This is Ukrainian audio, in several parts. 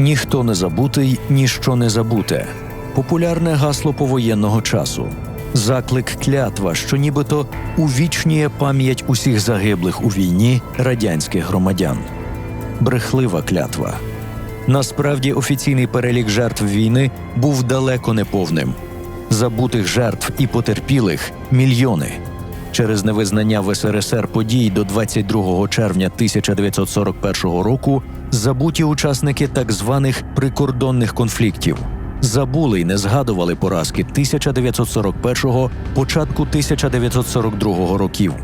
Ніхто не забутий, ніщо не забуте. Популярне гасло повоєнного часу. Заклик клятва, що нібито увічнює пам'ять усіх загиблих у війні радянських громадян. Брехлива клятва. Насправді офіційний перелік жертв війни був далеко не повним. Забутих жертв і потерпілих мільйони. Через невизнання в СРСР подій до 22 червня 1941 року забуті учасники так званих прикордонних конфліктів забули й не згадували поразки 1941-го, початку 1942 років.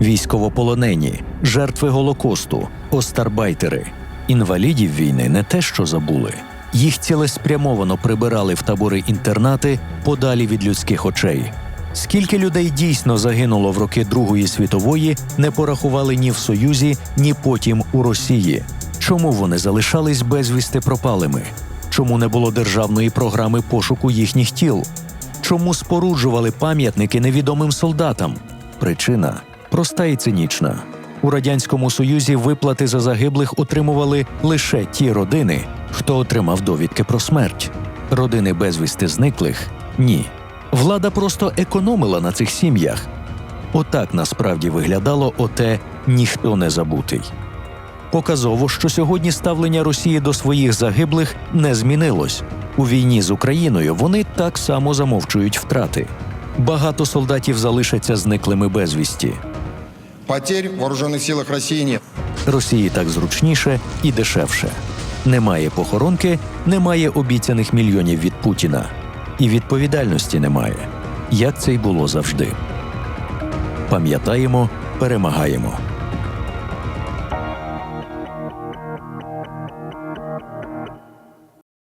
Військовополонені, жертви Голокосту, остарбайтери, інвалідів війни не те, що забули. Їх цілеспрямовано прибирали в табори інтернати подалі від людських очей. Скільки людей дійсно загинуло в роки Другої світової, не порахували ні в Союзі, ні потім у Росії. Чому вони залишались безвісти пропалими? Чому не було державної програми пошуку їхніх тіл? Чому споруджували пам'ятники невідомим солдатам? Причина проста і цинічна. У радянському союзі виплати за загиблих отримували лише ті родини, хто отримав довідки про смерть. Родини безвісти зниклих ні. Влада просто економила на цих сім'ях. Отак насправді виглядало оте ніхто не забутий. Показово, що сьогодні ставлення Росії до своїх загиблих не змінилось. У війні з Україною вони так само замовчують втрати. Багато солдатів залишаться зниклими безвісті. Потерь в вооруженных силах России нет. Росії так зручніше і дешевше. Немає похоронки, немає обіцяних мільйонів від Путіна і відповідальності немає, як це й було завжди. Пам'ятаємо, перемагаємо.